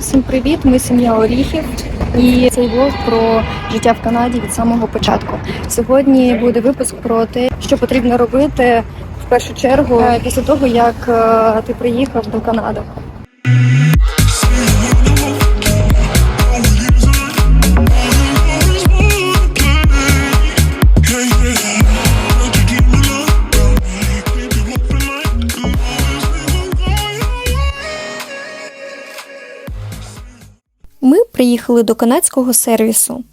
Всім привіт! Ми сім'я Оріхів і цей влог про життя в Канаді від самого початку. Сьогодні буде випуск про те, що потрібно робити в першу чергу е, після того, як е, ти приїхав до Канади. Ми приїхали до канадського сервісу.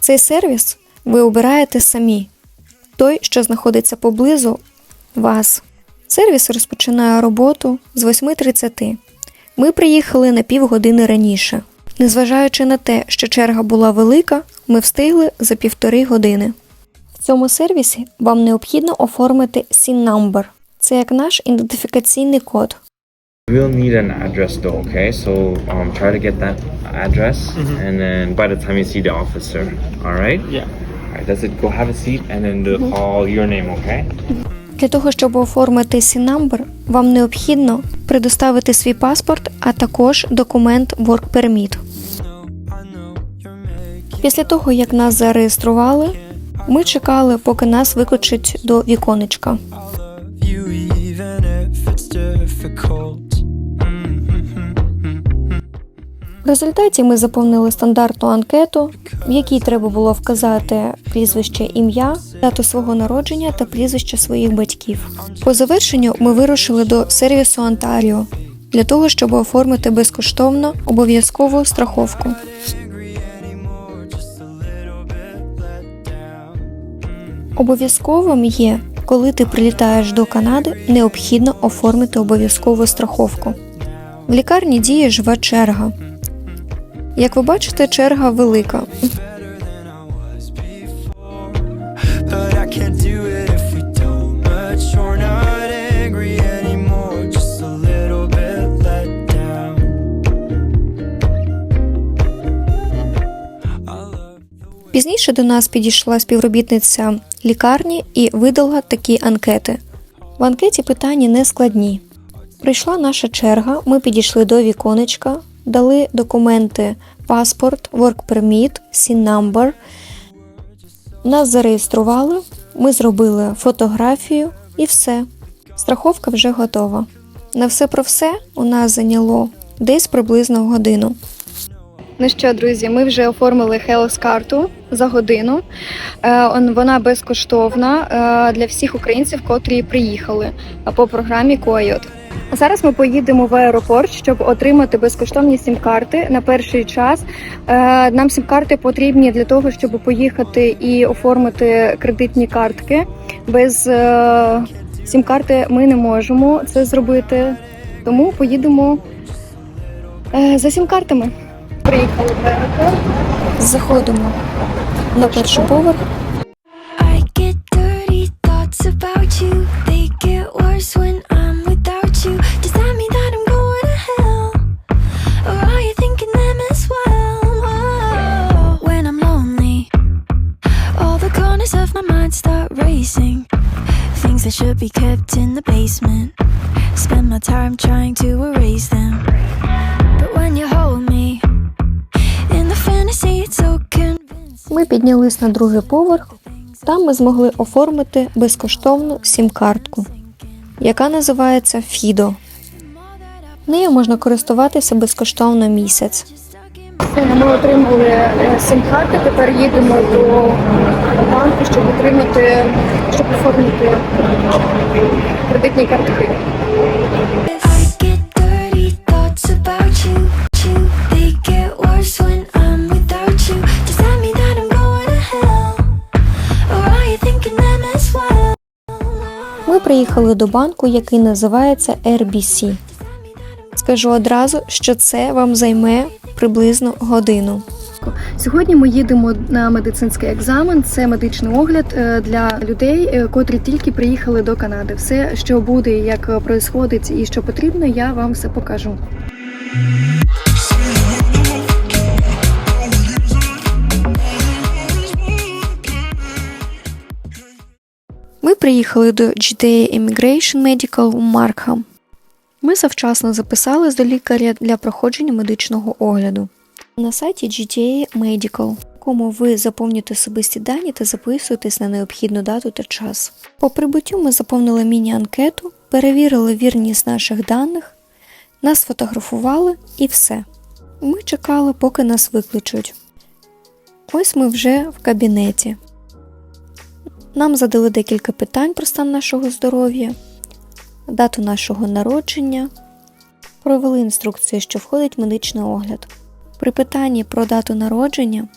Цей сервіс ви обираєте самі, той, що знаходиться поблизу вас. Сервіс розпочинає роботу з 8.30. Ми приїхали на півгодини раніше. Незважаючи на те, що черга була велика, ми встигли за півтори години. В цьому сервісі вам необхідно оформити SIN number. Це як наш ідентифікаційний код. We'll need an address though, okay? So um, try to get that address, mm-hmm. and then by the time you see the officer, all right? Yeah. All right, that's it. Go have a seat, and then they'll call your name, okay? Для того, щоб оформити SIN-number, вам необхідно предоставити свій паспорт, а також документ Work Permit. Після того, як нас зареєстрували, ми чекали, поки нас викличуть до віконечка. В результаті ми заповнили стандартну анкету, в якій треба було вказати прізвище ім'я, дату свого народження та прізвище своїх батьків. По завершенню ми вирушили до сервісу Онтаріо для того, щоб оформити безкоштовно обов'язкову страховку. Обов'язковим є, коли ти прилітаєш до Канади, необхідно оформити обов'язкову страховку. В лікарні діє жива черга. Як ви бачите, черга велика. Пізніше до нас підійшла співробітниця лікарні і видала такі анкети. В анкеті питання не складні. Прийшла наша черга, ми підійшли до віконечка, дали документи паспорт, work permit, SIN number. Нас зареєстрували, ми зробили фотографію і все. Страховка вже готова. На все про все у нас зайняло десь приблизно годину. Ну що, друзі, ми вже оформили Health карту за годину. Е, он- Вона безкоштовна е, для всіх українців, котрі приїхали по програмі Коайот. Зараз ми поїдемо в аеропорт, щоб отримати безкоштовні сім-карти на перший час. Е, Нам сім-карти потрібні для того, щоб поїхати і оформити кредитні картки. Без е, сім-карти ми не можемо це зробити, тому поїдемо е, за сім-картами. Приїхали в аеропорт. Заходимо на перший поверх. Racing. Things that should be kept in the basement. Spend my time trying to erase them. But when you hold me in the fantasy, it's so convincing. Ми піднялись на другий поверх. Там ми змогли оформити безкоштовну сім-картку, яка називається Фідо. Нею можна користуватися безкоштовно місяць. Ми отримали сім-карти, тепер їдемо до банку, щоб отримати, щоб оформити кредитні картки. Ми приїхали до банку, який називається RBC. Скажу одразу, що це вам займе приблизно годину. Сьогодні ми їдемо на медицинський екзамен. Це медичний огляд е, для людей, е, котрі тільки приїхали до Канади. Все, що буде, як происходить і що потрібно, я вам все покажу. Ми приїхали до GTA Immigration Medical у Маркхам. Ми завчасно записались до лікаря для проходження медичного огляду. На сайті GTA Medical, в якому ви заповнюєте особисті дані та записуєтесь на необхідну дату та час. По прибуттю ми заповнили міні-анкету, перевірили вірність наших даних, нас фотографували і все. Ми чекали, поки нас викличуть. Ось ми вже в кабінеті. Нам задали декілька питань про стан нашого здоров'я, дату нашого народження, провели інструкцію, що входить в медичний огляд. При питанні про дату народження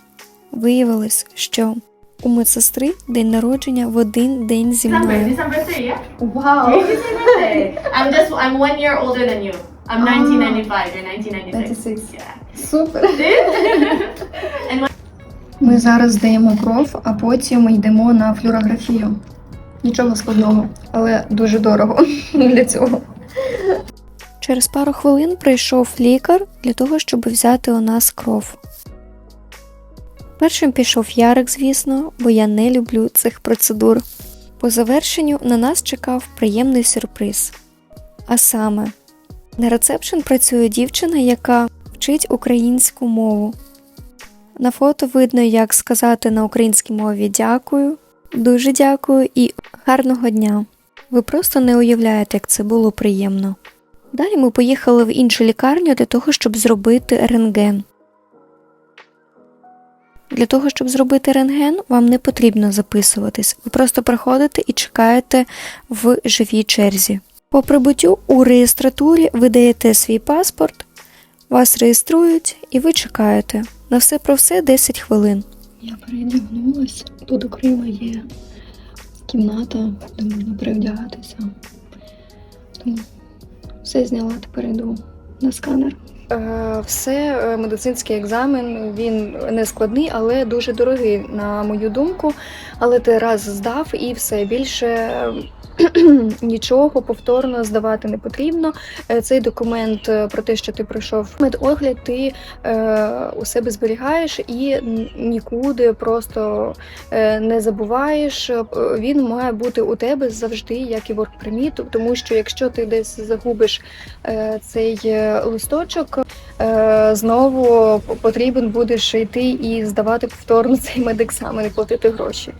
виявилось, що у медсестри день народження в один день зі мною. December 3, yeah? Wow. I'm just, I'm one year older than you. I'm 1995, you're 1996. Yeah. Супер. Ми зараз здаємо кров, а потім йдемо на флюорографію. Нічого складного, але дуже дорого для цього. Через пару хвилин прийшов лікар для того, щоб взяти у нас кров. Першим пішов Ярик, звісно, бо я не люблю цих процедур. По завершенню на нас чекав приємний сюрприз. А саме, на рецепшн працює дівчина, яка вчить українську мову. На фото видно, як сказати на українській мові дякую, дуже дякую і гарного дня. Ви просто не уявляєте, як це було приємно. Далі ми поїхали в іншу лікарню для того, щоб зробити рентген. Для того, щоб зробити рентген, вам не потрібно записуватись. Ви просто приходите і чекаєте в живій черзі. По прибуттю у реєстратурі ви даєте свій паспорт, вас реєструють і ви чекаєте. На все про все 10 хвилин. Я передягнулася. Тут окремо є кімната, де можна перевдягатися. Тому все зняла, тепер йду на сканер. Е, Все, е, медицинський екзамен, він не складний, але дуже дорогий, на мою думку. Але ти раз здав і все більше е, нічого повторно здавати не потрібно. Е, Цей документ е, про те, що ти пройшов медогляд, ти е, у себе зберігаєш і нікуди просто е, не забуваєш. Е, Він має бути у тебе завжди, як і permit, тому що якщо ти десь загубиш е, цей листочок, знову п- потрібен будеш йти і здавати повторно цей медексамен і платити гроші.